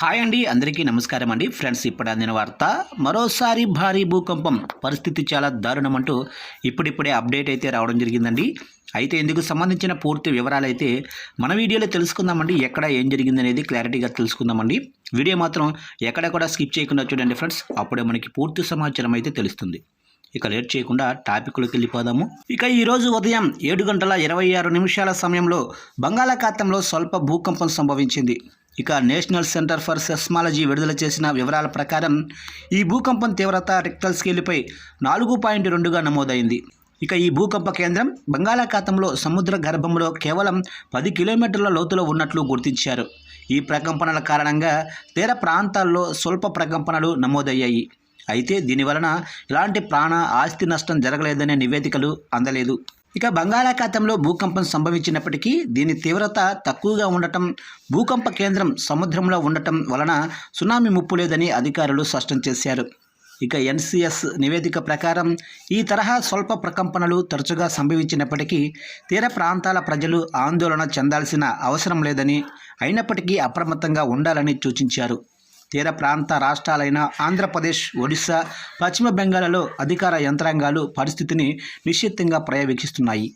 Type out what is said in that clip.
Hi అండి అందరికీ నమస్కారం అండి. ఫ్రెండ్స్ ఇప్పుడు అందిన వార్త మరోసారి భారీ భూకంపం. పరిస్థితి చాలా దారుణం అంటూ ఇప్పుడిప్పుడే అప్డేట్ అయితే రావడం జరిగిందండి. అయితే ఇందుకు సంబంధించిన పూర్తి వివరాలు అయితే మన వీడియోలో తెలుసుకుందామండి. ఎక్కడ ఏం జరిగింది అనేది క్లారిటీగా తెలుసుకుందామండి. వీడియో మాత్రం ఎక్కడ కూడా స్కిప్ చేయకుండా చూడండి ఫ్రెండ్స్. అప్పుడే మనకి పూర్తి సమాచారం అయితే తెలుస్తుంది. ఇక లేట్ చేయకుండా టాపిక్లోకి వెళ్ళిపోదాము. ఇక ఈరోజు ఉదయం ఏడు గంటల ఇరవై ఆరు నిమిషాల సమయంలో బంగాళాఖాతంలో స్వల్ప భూకంపం సంభవించింది. ఇక నేషనల్ సెంటర్ ఫర్ సెస్మాలజీ విడుదల చేసిన వివరాల ప్రకారం ఈ భూకంపం తీవ్రత రిక్టల్ స్కేల్పై నాలుగు పాయింట్ రెండుగా నమోదైంది. ఇక ఈ భూకంప కేంద్రం బంగాళాఖాతంలో సముద్ర గర్భంలో కేవలం పది కిలోమీటర్ల లోతులో ఉన్నట్లు గుర్తించారు. ఈ ప్రకంపనల కారణంగా తీర ప్రాంతాల్లో స్వల్ప ప్రకంపనలు నమోదయ్యాయి. అయితే దీనివలన ఎలాంటి ప్రాణ ఆస్తి నష్టం జరగలేదనే నివేదికలు అందలేదు. ఇక బంగాళాఖాతంలో భూకంపం సంభవించినప్పటికీ దీని తీవ్రత తక్కువగా ఉండటం భూకంప కేంద్రం సముద్రంలో ఉండటం వలన సునామీ ముప్పు లేదని అధికారులు స్పష్టం చేశారు. ఇక ఎన్సిఎస్ నివేదిక ప్రకారం ఈ తరహా స్వల్ప ప్రకంపనలు తరచుగా సంభవించినప్పటికీ తీర ప్రాంతాల ప్రజలు ఆందోళన చెందాల్సిన అవసరం లేదని అయినప్పటికీ అప్రమత్తంగా ఉండాలని సూచించారు. తీర ప్రాంత రాష్ట్రాలైన ఆంధ్రప్రదేశ్ ఒడిశా పశ్చిమ బెంగాల్లో అధికార యంత్రాంగాలు పరిస్థితిని నిశ్చితంగా పర్యవేక్షిస్తున్నాయి.